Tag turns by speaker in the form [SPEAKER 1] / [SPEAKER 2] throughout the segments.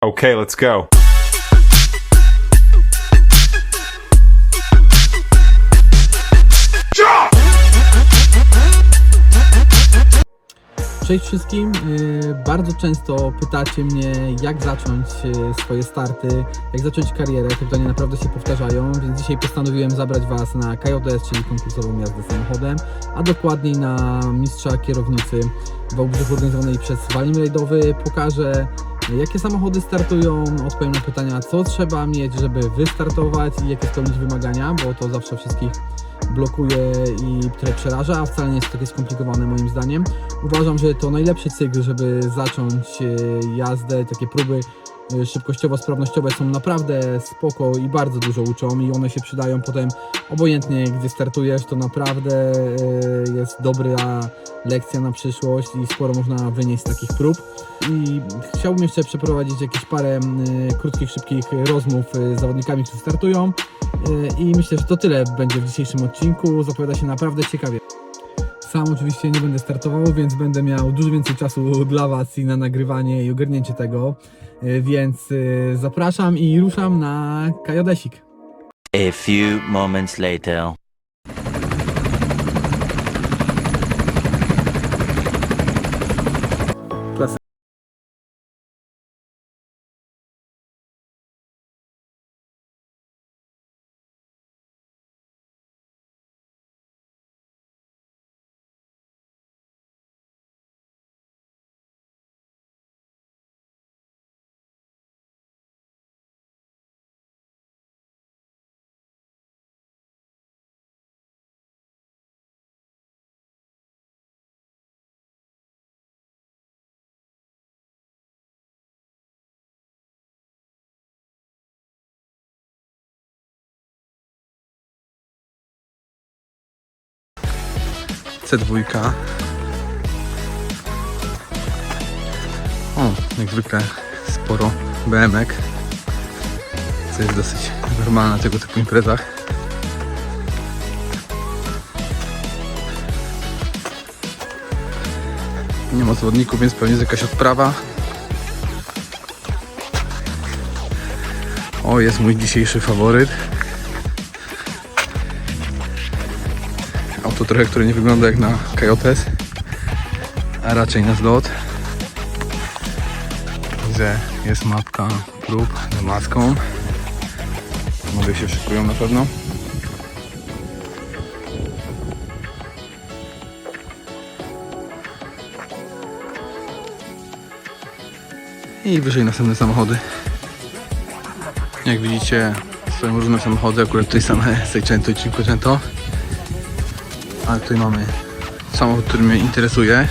[SPEAKER 1] Okay, let's go.
[SPEAKER 2] Cześć wszystkim. Yy, Bardzo często pytacie mnie, jak zacząć yy, swoje starty, jak zacząć karierę. Te pytania naprawdę się powtarzają, więc dzisiaj postanowiłem zabrać Was na KJS, czyli konkursową jazdę samochodem, a dokładniej na mistrza kierownicy w Wałbrzychu organizowanej przez Walim Rajdowy. Pokażę, jakie samochody startują, odpowiem na pytania, co trzeba mieć, żeby wystartować i jakie spełnić wymagania, bo to zawsze wszystkich blokuje i które przeraża, a wcale nie jest takie skomplikowane moim zdaniem. Uważam, że to najlepszy cykl, żeby zacząć e, jazdę, takie próby e, szybkościowo-sprawnościowe są naprawdę spoko i bardzo dużo uczą i one się przydają potem obojętnie gdzie startujesz, to naprawdę e, jest dobra lekcja na przyszłość i sporo można wynieść z takich prób. I chciałbym jeszcze przeprowadzić jakieś parę m, krótkich, szybkich rozmów z zawodnikami, którzy startują. I myślę, że to tyle będzie w dzisiejszym odcinku. Zapowiada się naprawdę ciekawie. Sam oczywiście nie będę startował, więc będę miał dużo więcej czasu dla Was i na nagrywanie i ogarnięcie tego. E, Więc e, zapraszam i ruszam na Kajodesik.
[SPEAKER 3] A few moments later.
[SPEAKER 4] C2. O, jak zwykle sporo BMek, co jest dosyć normalne na tego typu imprezach. Nie ma zawodników, więc pewnie jest jakaś odprawa. O, jest mój dzisiejszy faworyt. Auto trochę, które nie wygląda jak na Coyotes, a raczej na zlot. Widzę, jest mapka prób z maską. Mówię się szykują na pewno. I wyżej następne samochody. Jak widzicie, są różne samochody, akurat tutaj same Seicento i Cinquecento. Ale tutaj mamy samochód, który mnie interesuje.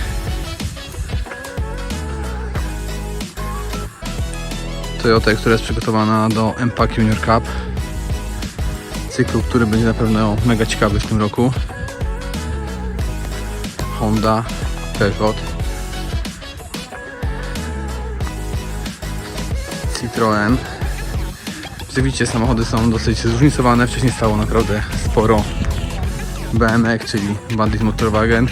[SPEAKER 4] Toyota, która jest przygotowana do MPAC Junior Cup. Cyklu, który będzie na pewno mega ciekawy w tym roku. Honda, Peugeot. Citroen. Jak widzicie, samochody są dosyć zróżnicowane. Wcześniej stało naprawdę sporo BMX, czyli Bandit Motorwagen.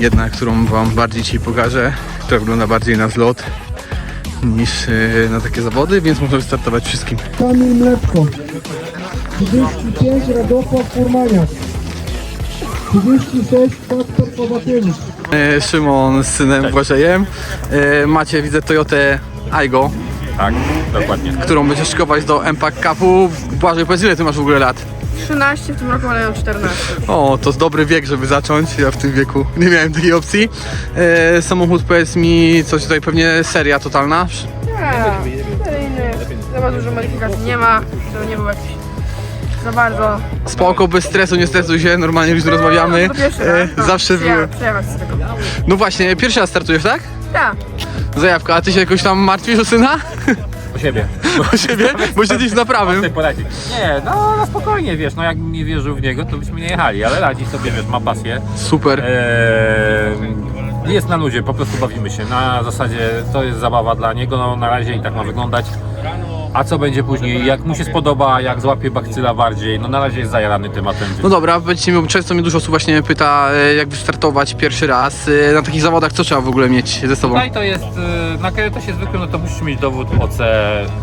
[SPEAKER 4] Jedna, którą Wam bardziej dzisiaj pokażę, która wygląda bardziej na zlot niż yy, na takie zawody, więc można wystartować wszystkim.
[SPEAKER 5] Kamil Mleczko 35 Radosław Furmaniak 36 Kasper Powatyny
[SPEAKER 4] Yy, Szymon z synem Błażejem. Yy, macie, widzę, Toyotę Aigo,
[SPEAKER 1] Tak, dokładnie.
[SPEAKER 4] którą będziesz szykować do MPAC Cupu. Błażej, powiedz ile Ty masz w ogóle lat?
[SPEAKER 6] 13, w tym roku mają 14.
[SPEAKER 4] O, to jest dobry wiek, żeby zacząć. Ja w tym wieku nie miałem takiej opcji. E, samochód, powiedz mi, coś tutaj pewnie seria totalna.
[SPEAKER 6] Nie, seryjny. Za dużo modyfikacji nie ma, żeby nie było jakiś za bardzo.
[SPEAKER 4] Spoko, bez stresu, nie stresuj się, normalnie już rozmawiamy.
[SPEAKER 6] To pierwszy
[SPEAKER 4] E,
[SPEAKER 6] raz, no,
[SPEAKER 4] zawsze były.
[SPEAKER 6] Przyjechać z tego.
[SPEAKER 4] No właśnie, pierwszy raz startujesz, tak?
[SPEAKER 6] Tak,
[SPEAKER 4] Zajawka, a ty się jakoś tam martwisz o syna?
[SPEAKER 7] O siebie.
[SPEAKER 4] O siebie? Bo siedzisz na prawym.
[SPEAKER 7] Poradzić. Nie, no na spokojnie, wiesz, no jakbym nie wierzył w niego, to byśmy nie jechali, ale radzi sobie, wiesz, ma pasję.
[SPEAKER 4] Super.
[SPEAKER 7] Eee, jest na ludzie, po prostu bawimy się. Na zasadzie to jest zabawa dla niego, no na razie i tak ma wyglądać. A co będzie później? Jak mu się spodoba, jak złapie bakcyla bardziej? No na razie jest zajarany tematem.
[SPEAKER 2] No dobra, bo często mnie dużo osób właśnie pyta, e, jak wystartować pierwszy raz. E, Na takich zawodach co trzeba w ogóle mieć ze sobą?
[SPEAKER 7] Tutaj to jest, y, na się zwykłym, no to musisz mieć dowód OC,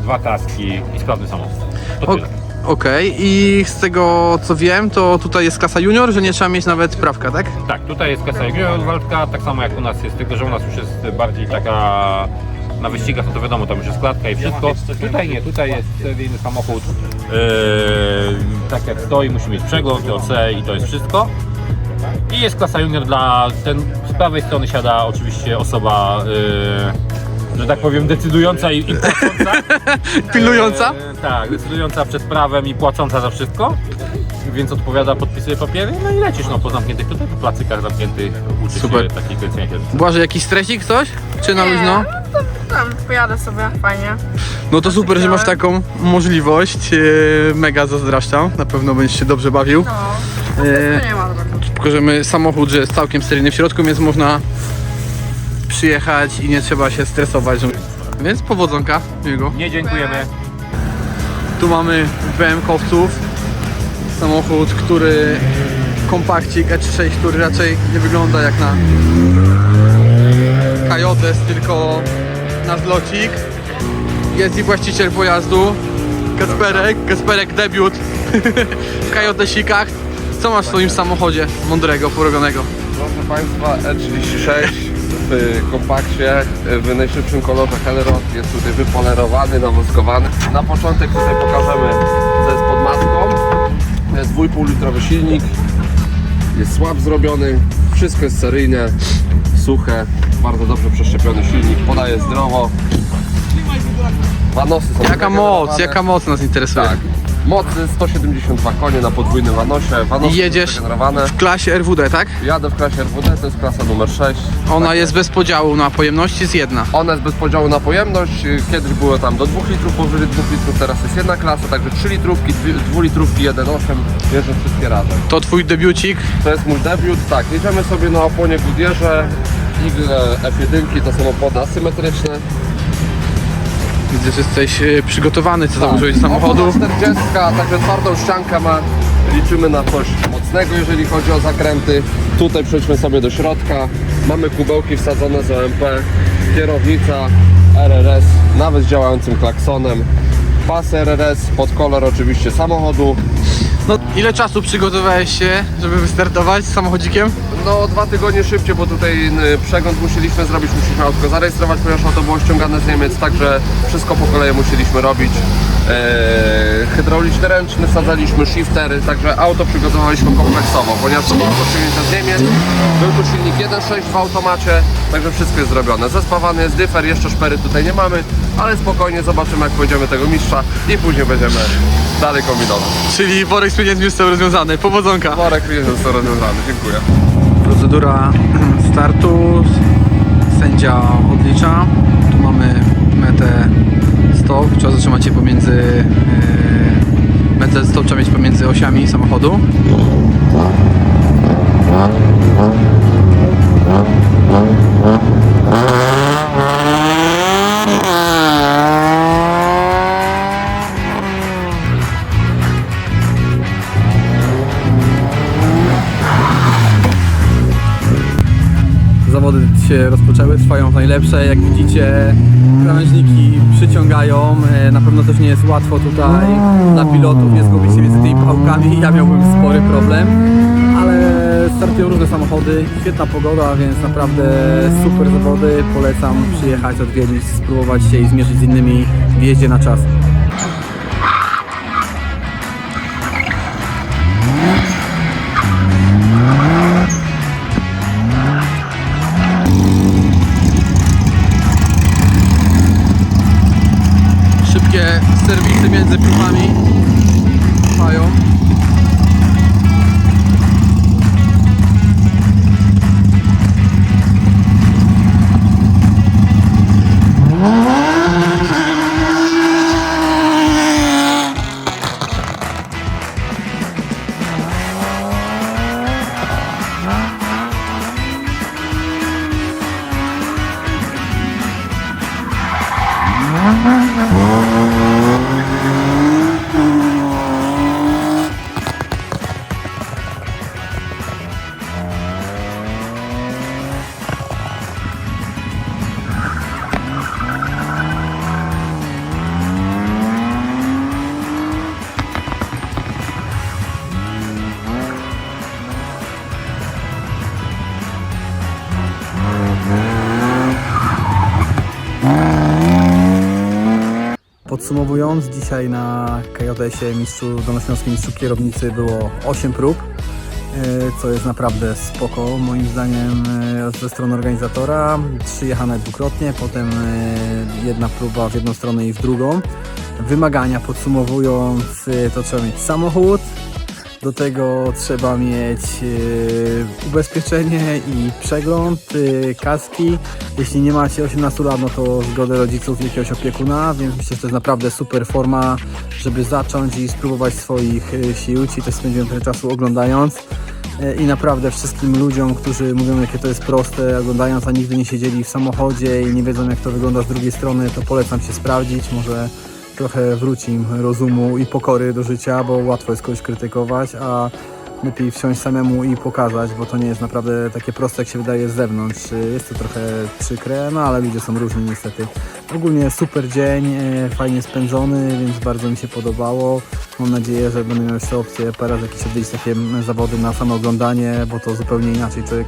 [SPEAKER 7] dwa kaski i sprawny samochód. To
[SPEAKER 2] O-
[SPEAKER 7] tyle.
[SPEAKER 2] Okej, i z tego co wiem, to tutaj jest klasa junior, że nie trzeba mieć nawet prawka, tak?
[SPEAKER 7] Tak, tutaj jest junior walka, tak samo jak u nas jest, tylko że u nas już jest bardziej taka na wyścigach, no to wiadomo, tam już jest klatka i wszystko. Tutaj nie, tutaj jest seryjny samochód, yy, tak jak stoi, musi mieć przegląd, OC i to jest wszystko. I jest klasa junior dla, ten, z prawej strony siada oczywiście osoba, yy, że tak powiem, decydująca i, i płacąca.
[SPEAKER 2] Pilnująca?
[SPEAKER 7] E, tak, decydująca przed prawem i płacąca za wszystko. Więc odpowiada, podpisuje papiery, no i lecisz no, po zamkniętych tutaj po placykach zamkniętych uczy
[SPEAKER 2] Super.
[SPEAKER 7] się takiej kręcenia.
[SPEAKER 2] Błażej, jakiś stresik, coś? Czy na luźno?
[SPEAKER 6] no to tam pojadę sobie, fajnie.
[SPEAKER 2] No to super, że masz taką możliwość. E, Mega zazdraszczam. Na pewno będziesz się dobrze bawił.
[SPEAKER 6] No,
[SPEAKER 2] E,
[SPEAKER 6] to nie ma.
[SPEAKER 2] Pokażemy samochód, że jest całkiem seryjny w środku, więc można przyjechać i nie trzeba się stresować. że- Więc powodzonka, miłego.
[SPEAKER 7] Nie dziękujemy.
[SPEAKER 2] Tu mamy BM-kowców. Samochód, który kompakcik E36, który raczej nie wygląda jak na Kajotes, tylko na zlocik. Jest i właściciel pojazdu, Kasperek, Kasperek debiut w Kajotesikach. Co masz w swoim samochodzie mądrego, porobionego?
[SPEAKER 8] Proszę Państwa, E36 w kompakcie w najszybszym kolorze Hellerod jest tutaj wypolerowany, nawoskowany. Na początek tutaj pokażemy co jest pod maską. To jest 2,5 litrowy silnik. Jest słab zrobiony, wszystko jest seryjne, suche, bardzo dobrze przeszczepiony silnik, podaje zdrowo. Wanosy są
[SPEAKER 2] Jaka moc, jaka moc nas interesuje?
[SPEAKER 8] Tak. Mocy 172 konie na podwójnym wanosie. Wanosy
[SPEAKER 2] I jedziesz
[SPEAKER 8] zregenerowane.
[SPEAKER 2] w klasie RWD, tak?
[SPEAKER 8] Jadę w klasie RWD, to jest klasa numer 6.
[SPEAKER 2] Ona
[SPEAKER 8] Tak.
[SPEAKER 2] jest bez podziału na pojemności, jest jedna.
[SPEAKER 8] Ona jest bez podziału na pojemność. Kiedyś było tam do 2 litrów, powyżej 2 litrów, teraz jest jedna klasa, także 3 litrówki, 2 litrówki, 1,8 jeżdżę wszystkie razem.
[SPEAKER 2] To twój debiucik.
[SPEAKER 8] To jest mój debiut. Tak, jedziemy sobie na oponie Goodyearze. Igle F1 to są opony asymetryczne.
[SPEAKER 2] Widzę, że jesteś e, przygotowany, co założyłeś do
[SPEAKER 8] Tak.
[SPEAKER 2] samochodu.
[SPEAKER 8] Opona 40, także twardą ściankę ma. Liczymy na coś mocnego, jeżeli chodzi o zakręty. Tutaj przejdźmy sobie do środka. Mamy kubełki wsadzone z OMP, kierownica, RRS, nawet z działającym klaksonem. Pas RRS pod kolor oczywiście samochodu.
[SPEAKER 2] No, ile czasu przygotowałeś się, żeby wystartować z samochodzikiem?
[SPEAKER 8] No dwa tygodnie szybciej, bo tutaj przegląd musieliśmy zrobić, musieliśmy autko zarejestrować, ponieważ auto było ściągane z Niemiec, także wszystko po kolei musieliśmy robić. Eee, hydrauliczny ręczny, wsadzaliśmy shiftery, także auto przygotowaliśmy kompleksowo, ponieważ to było ściągnięte z Niemiec. Był tu silnik 1.6 w automacie, także wszystko jest zrobione. Zespawany jest dyfer, jeszcze szpery tutaj nie mamy, ale spokojnie zobaczymy jak pójdziemy tego mistrza i później będziemy dalej kombinować.
[SPEAKER 2] Czyli worek z pieniędzmi został rozwiązany. Powodzonka.
[SPEAKER 8] Worek jest rozwiązany, dziękuję.
[SPEAKER 2] Procedura startu. Sędzia odlicza. Tu mamy metę stop. Trzeba zatrzymać się pomiędzy... e, Metę trzeba mieć pomiędzy osiami samochodu. Zawody się rozpoczęły, trwają najlepsze. Jak widzicie, krawężniki przyciągają. E, Na pewno też nie jest łatwo tutaj dla pilotów, nie zgubić się między tymi pałkami. Ja miałbym spory problem, ale startują różne samochody, świetna pogoda, więc naprawdę super zawody. Polecam przyjechać, odwiedzić, spróbować się i zmierzyć z innymi w jeździe na czas. Mm-hmm. Podsumowując, dzisiaj na KJS-ie mistrzu, Dolnośląskim mistrzu kierownicy było 8 prób, e, co jest naprawdę spoko moim zdaniem e, ze strony organizatora. Trzy jechane dwukrotnie, potem e, jedna próba w jedną stronę i w drugą. Wymagania podsumowując, to trzeba mieć samochód, do tego trzeba mieć e, ubezpieczenie i przegląd, e, kaski. Jeśli nie macie 18 lat, no to zgodę rodziców jakiegoś opiekuna, więc myślę, że to jest naprawdę super forma, żeby zacząć i spróbować swoich e, sił. Ci też spędziłem trochę czasu oglądając. I naprawdę wszystkim ludziom, którzy mówią, jakie to jest proste, oglądając, a nigdy nie siedzieli w samochodzie i nie wiedzą, jak to wygląda z drugiej strony, to polecam się sprawdzić. Może trochę wróci im rozumu i pokory do życia, bo łatwo jest kogoś krytykować, a lepiej wsiąść samemu i pokazać, bo to nie jest naprawdę takie proste, jak się wydaje z zewnątrz. Jest to trochę przykre, no ale ludzie są różni niestety. Ogólnie super dzień, e, fajnie spędzony, więc bardzo mi się podobało. Mam nadzieję, że będę miał jeszcze opcję parę jakieś odwiedzić takie mm, zawody na samo oglądanie, bo to zupełnie inaczej człowiek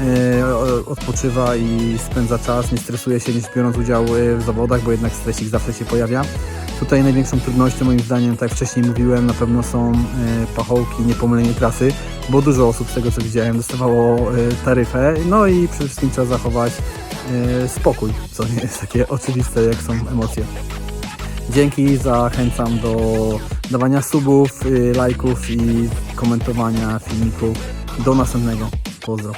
[SPEAKER 2] e, odpoczywa i spędza czas, nie stresuje się niż biorąc udział e, w zawodach, bo jednak stresik zawsze się pojawia. Tutaj największą trudnością moim zdaniem, tak jak wcześniej mówiłem, na pewno są e, pachołki, niepomylenie trasy, bo dużo osób z tego co widziałem dostawało e, taryfę, no i przede wszystkim trzeba zachować e, spokój, co nie jest takie oczywiste jak są emocje. Dzięki, zachęcam do dawania subów, lajków i komentowania filmiku. Do następnego. Pozdro.